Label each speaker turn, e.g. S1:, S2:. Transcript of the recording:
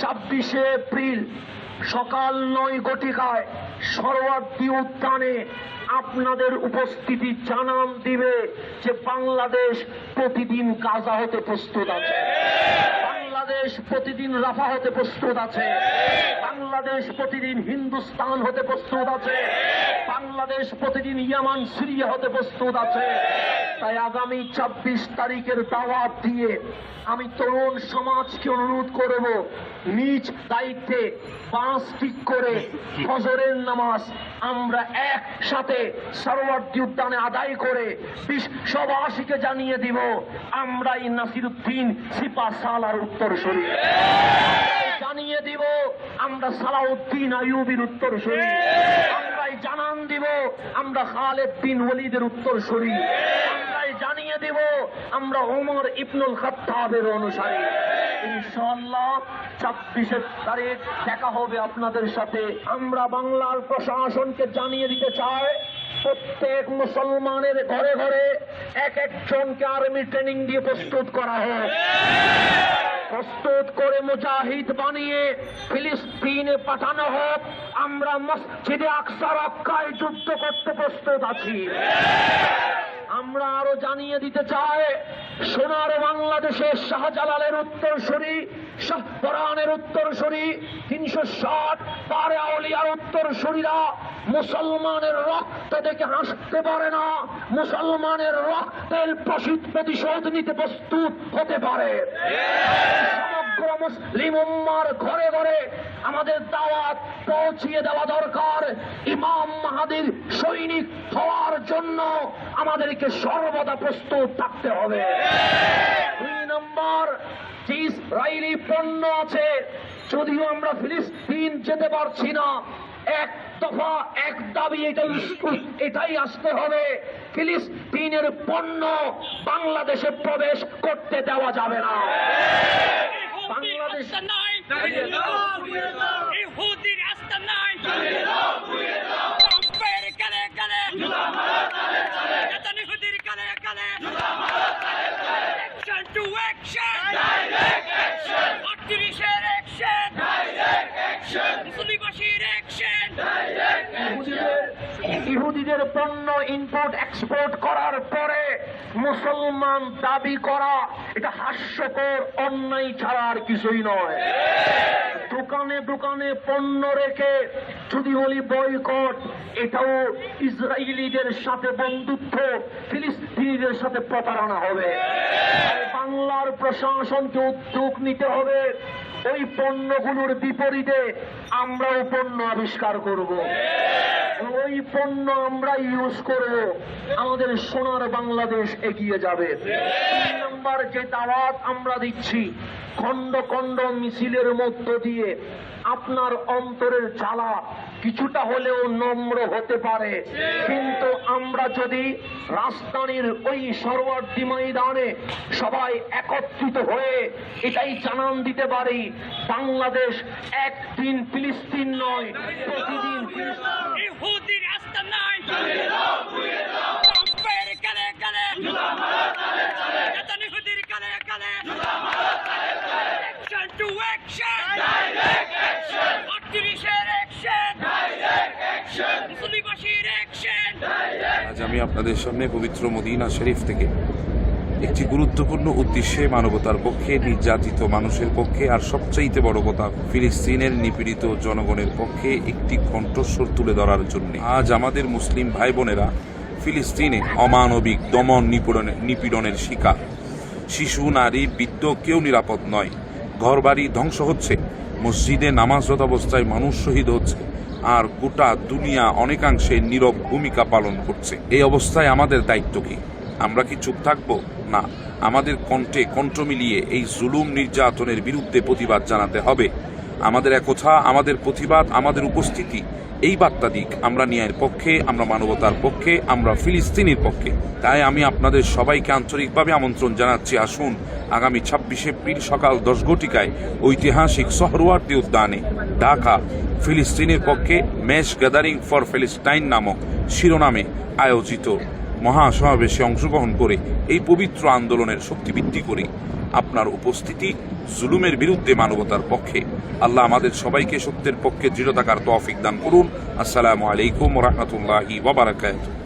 S1: ছাব্বিশে এপ্রিল সকাল নয় ঘটিকায় সরোয়ার্দী উদ্যানে আপনাদের উপস্থিতি জানান দিবে যে বাংলাদেশ প্রতিদিন গাজা হতে প্রস্তুত আছে। বাংলাদেশ প্রতিদিন রাফা হতে প্রস্তুত আছে। বাংলাদেশ প্রতিদিন হিন্দুস্তান হতে প্রস্তুত আছে। বাংলাদেশ প্রতিদিন ইয়ামান, সিরিয়া হতে প্রস্তুত আছে। তাই আগামী ছাব্বিশ তারিখের দাওয়াত দিয়ে আমি তরুণ সমাজকে অনুরোধ করব, নিজ দায়িত্বে পাঁচ ঠিক করে ফজরের নামাজ আমরা একসাথে সরোয়ার্দী উদ্যানে আদায় করে বিশ্ববাসীকে জানিয়ে দিব, আমরাই নাসিরুদ্দিন সিপা সালার উত্তর শরীর জানিয়ে দিব, আমরা সালাউদ্দিন আইয়ুবির উত্তর শরীর আমরাই জানান দিব, আমরা খালেদ বিন ওলিদের উত্তর শরীর দিব। আমরা ওমর ইবনুল খাত্তাবের অনুসারী। ইনশাআল্লাহ ছাব্বিশে তারিখ দেখা হবে আপনাদের সাথে। আমরা বাংলার প্রশাসনকে জানিয়ে দিতে চাই, প্রত্যেক মুসলমানের ঘরে ঘরে এক একজনকে আর্মি ট্রেনিং দিয়ে প্রস্তুত করা হোক। প্রস্তুত করে মুজাহিদ বানিয়ে ফিলিস্তিনে পাঠানো হোক। আমরা মসজিদে আকসা রক্ষায় যুদ্ধ করতে প্রস্তুত আছি। আমরা আরও জানিয়ে দিতে চাই সোনার বাংলাদেশের শাহজালালের উত্তরসূরি শাহপরানের উত্তরসূরি তিনশো ষাট পারে আউলিয়ার উত্তরসূরিরা মুসলমানের রক্ত দেখে হাসতে পারে না মুসলমানের রক্তের প্রসিদ্ধ প্রতিশোধ নিতে প্রস্তুত হতে পারে। সমগ্র মুসলিম উম্মার ঘরে ঘরে আমাদের দাওয়াত পৌঁছিয়ে দেওয়া দরকার। ইমাম মাহাদির সৈনিক হওয়ার জন্য আমাদেরকে সর্বদা প্রস্তুত থাকতে হবে। দুই নম্বর যে ইসরায়েলি পণ্য আছে। যদিও আমরা ফিলিস্তিন যেতে পারছি না, এক দফা, এক দাবি এটাই এটাই আসতে হবে। ফিলিস্তিনের পণ্য বাংলাদেশে প্রবেশ করতে দেওয়া যাবে না। বাংলাদেশ
S2: ইহুদির রাস্তা নাই। ট্রাম্পের কালে কালে। নেতানিহুদির কালে কালে। অ্যাকশন টু অ্যাকশন আটত্রিশের অ্যাকশন মুসলিবাসীর অ্যাকশন
S1: ইহুদিদের- ইহুদিদের পণ্য ইম্পোর্ট এক্সপোর্ট করার পরে মুসলমান দাবি করা, এটা হাস্যকর, অন্যায় ছাড়া আর কিছুই নয়। দোকানে দোকানে পণ্য রেখে যদি বলি বয়কট, এটাও ইসরায়েলিদের সাথে বন্ধুত্ব, ফিলিস্তিনিদের সাথে প্রতারণা হবে। বাংলার প্রশাসনকে উদ্যোগ নিতে হবে, ওই পণ্যগুলোর বিপরীতে আমরাও পণ্য আবিষ্কার করব। ওই পণ্য আমরা ইউজ করব। আমাদের সোনার বাংলাদেশ এগিয়ে যাবে। তিন নম্বর যে দাওয়াত আমরা দিচ্ছি খন্ড খন্ড মিছিলের মধ্য দিয়ে আপনার অন্তরের জ্বালা কিছুটা হলেও নম্র হতে পারে। কিন্তু আমরা যদি রাজধানীর ওই সর্বার্থী ময়দানে সবাই একত্রিত হয়ে এটাই জানান দিতে পারি, বাংলাদেশ একদিন ফিলিস্তিন নয়, প্রতিদিন ফিলিস্তিন
S2: ইহুদির রাস্তা নাই ট্রাম্পের কালে কালে নেতানিহুদির কালে কালে অ্যাকশন টু অ্যাকশন আটত্রিশের অ্যাকশন মুসলিবাসীর অ্যাকশন
S3: আজ আমি আপনাদের সামনে পবিত্র মদিনা শরীফ থেকে একটি গুরুত্বপূর্ণ উদ্দেশ্যে মানবতার পক্ষে, নির্যাতিত মানুষের পক্ষে, আর সবচাইতে বড় কথা, ফিলিস্তিনের নিপীড়িত জনগণের পক্ষে একটি কণ্ঠস্বর তুলে ধরার জন্য। আজ আমাদের মুসলিম ভাই বোনেরা ফিলিস্তিনে অমানবিক দমন নিপীড়নের নিপীড়নের শিকার। শিশু, নারী, বৃদ্ধ কেউ নিরাপদ নয়। ঘরবাড়ি ধ্বংস হচ্ছে। মসজিদে নামাজরত অবস্থায় মানুষ শহীদ হচ্ছে। আর গোটা দুনিয়া অনেকাংশে নীরব ভূমিকা পালন করছে। এই অবস্থায় আমাদের দায়িত্ব কি? আমরা কি চুপ থাকব? না। আমাদের কণ্ঠে কণ্ঠ মিলিয়ে এই জুলুম নির্যাতনের বিরুদ্ধে প্রতিবাদ জানাতে হবে। আমাদের একথা, আমাদের প্রতিবাদ, আমাদের উপস্থিতি, এই বার্তা দিক। আমরা ন্যায়ের পক্ষে, আমরা মানবতার পক্ষে, আমরা ফিলিস্তিনির পক্ষে। তাই আমি আপনাদের সবাইকে আন্তরিকভাবে আমন্ত্রণ জানাচ্ছি। আসুন, আগামী ছাব্বিশে এপ্রিল সকাল দশ ঘটিকায় ঐতিহাসিক সহরওয়ার্দী উদ্যানে, ঢাকা ফিলিস্তিনের পক্ষে ম্যাচ গ্যাদারিং ফর ফিলিস্টাইন নামক শিরোনামে আয়োজিত মহাসমাবেশে অংশগ্রহণ করে এই পবিত্র আন্দোলনের শক্তি বৃদ্ধি করি। আপনার উপস্থিতি জুলুমের বিরুদ্ধে মানবতার পক্ষে। আল্লাহ আমাদের সবাইকে সত্যের পক্ষে দৃঢ় থাকার তৌফিক দান করুন। আসসালামু আলাইকুম রহমতুল্লাহি ওবরাকাতুহ